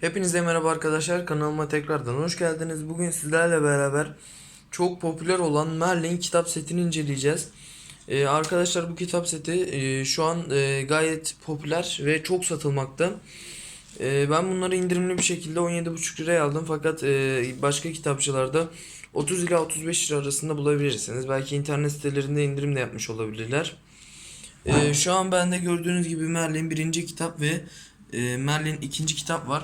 Hepinize merhaba arkadaşlar kanalıma tekrardan hoş geldiniz. Bugün sizlerle beraber çok popüler olan Merlin kitap setini inceleyeceğiz. Ee, arkadaşlar bu kitap seti e, şu an e, gayet popüler ve çok satılmakta. E, ben bunları indirimli bir şekilde 17,5 liraya aldım fakat e, başka kitapçılarda 30 ila 35 lira arasında bulabilirsiniz. Belki internet sitelerinde indirim de yapmış olabilirler. E, şu an bende gördüğünüz gibi Merlin birinci kitap ve e, Merlin ikinci kitap var.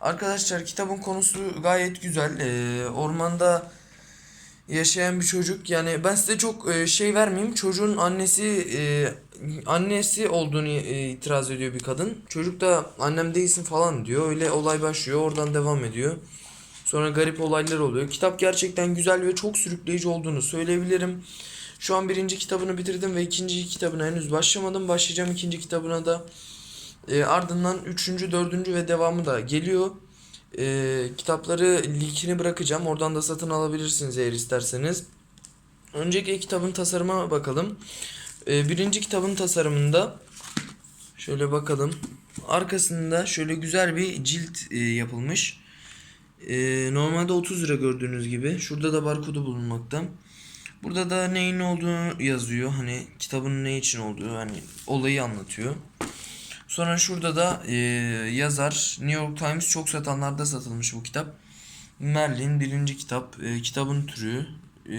Arkadaşlar kitabın konusu gayet güzel. Ee, ormanda yaşayan bir çocuk. Yani ben size çok e, şey vermeyeyim. Çocuğun annesi e, annesi olduğunu e, itiraz ediyor bir kadın. Çocuk da annem değilsin falan diyor. Öyle olay başlıyor. Oradan devam ediyor. Sonra garip olaylar oluyor. Kitap gerçekten güzel ve çok sürükleyici olduğunu söyleyebilirim. Şu an birinci kitabını bitirdim ve ikinci kitabına henüz başlamadım. Başlayacağım ikinci kitabına da. E, ardından üçüncü, dördüncü ve devamı da geliyor. E, kitapları linkini bırakacağım. Oradan da satın alabilirsiniz eğer isterseniz. Önceki kitabın tasarıma bakalım. E, birinci kitabın tasarımında şöyle bakalım. Arkasında şöyle güzel bir cilt e, yapılmış. E, normalde 30 lira gördüğünüz gibi. Şurada da barkodu bulunmakta. Burada da neyin ne olduğunu yazıyor. Hani kitabın ne için olduğu hani olayı anlatıyor. Sonra şurada da e, yazar New York Times çok satanlarda satılmış bu kitap. Merlin birinci kitap. E, kitabın türü. E,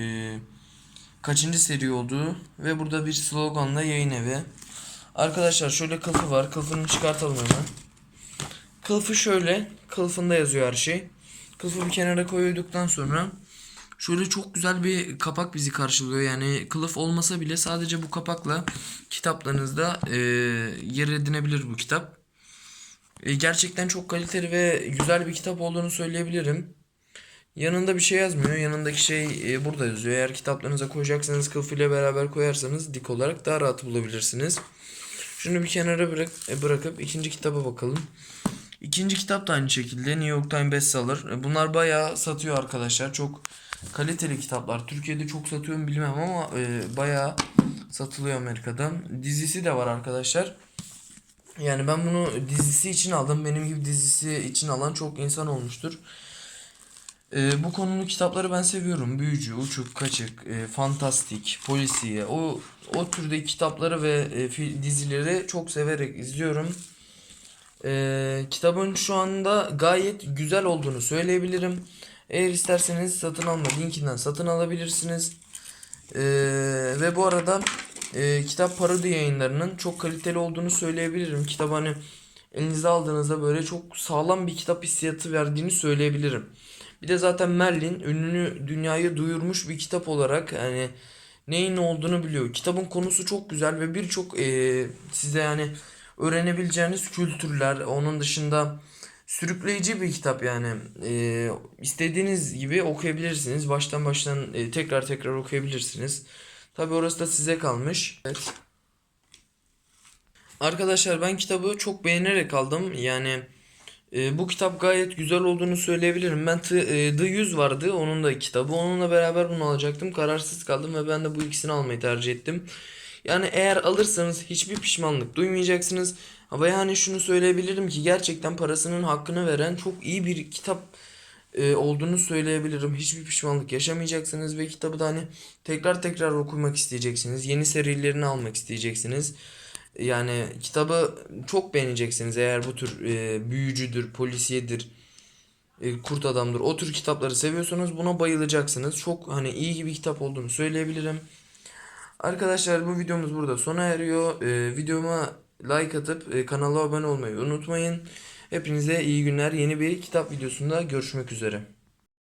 kaçıncı seri olduğu ve burada bir sloganla yayın evi. Arkadaşlar şöyle kılıfı var. Kılıfını çıkartalım hemen. Kılıfı şöyle. Kılıfında yazıyor her şey. Kılıfı bir kenara koyduktan sonra Şöyle çok güzel bir kapak bizi karşılıyor. Yani kılıf olmasa bile sadece bu kapakla kitaplarınızda e, yer edinebilir bu kitap. E, gerçekten çok kaliteli ve güzel bir kitap olduğunu söyleyebilirim. Yanında bir şey yazmıyor. Yanındaki şey e, burada yazıyor. Eğer kitaplarınıza koyacaksanız kılıfıyla beraber koyarsanız dik olarak daha rahat bulabilirsiniz. Şunu bir kenara bırak, e, bırakıp ikinci kitaba bakalım. İkinci kitap da aynı şekilde New York Times bestseller. E, Bunlar bayağı satıyor arkadaşlar. Çok kaliteli kitaplar. Türkiye'de çok satıyor mu bilmem ama e, bayağı satılıyor Amerika'da. Dizisi de var arkadaşlar. Yani ben bunu dizisi için aldım. Benim gibi dizisi için alan çok insan olmuştur. E, bu konulu kitapları ben seviyorum. Büyücü, uçuk, kaçık, e, fantastik, polisiye. O o türde kitapları ve e, dizileri çok severek izliyorum. E, kitabın şu anda gayet güzel olduğunu söyleyebilirim. Eğer isterseniz satın alma linkinden satın alabilirsiniz. Ee, ve bu arada e, kitap parodi yayınlarının çok kaliteli olduğunu söyleyebilirim. Kitap hani elinize aldığınızda böyle çok sağlam bir kitap hissiyatı verdiğini söyleyebilirim. Bir de zaten Merlin ününü dünyaya duyurmuş bir kitap olarak yani neyin ne olduğunu biliyor. Kitabın konusu çok güzel ve birçok e, size yani öğrenebileceğiniz kültürler onun dışında sürükleyici bir kitap yani. Ee, istediğiniz gibi okuyabilirsiniz. Baştan baştan e, tekrar tekrar okuyabilirsiniz. Tabi orası da size kalmış. Evet. Arkadaşlar ben kitabı çok beğenerek aldım. Yani e, bu kitap gayet güzel olduğunu söyleyebilirim. Ben The, e, The 100 vardı onun da kitabı. Onunla beraber bunu alacaktım. Kararsız kaldım ve ben de bu ikisini almayı tercih ettim. Yani eğer alırsanız hiçbir pişmanlık duymayacaksınız. Ve yani şunu söyleyebilirim ki gerçekten parasının hakkını veren çok iyi bir kitap e, olduğunu söyleyebilirim. Hiçbir pişmanlık yaşamayacaksınız ve kitabı da hani tekrar tekrar okumak isteyeceksiniz. Yeni serilerini almak isteyeceksiniz. Yani kitabı çok beğeneceksiniz eğer bu tür e, büyücüdür, polisiyedir, e, kurt adamdır. O tür kitapları seviyorsanız buna bayılacaksınız. Çok hani iyi bir kitap olduğunu söyleyebilirim. Arkadaşlar bu videomuz burada sona eriyor. Ee, videoma like atıp e, kanala abone olmayı unutmayın. Hepinize iyi günler. Yeni bir kitap videosunda görüşmek üzere.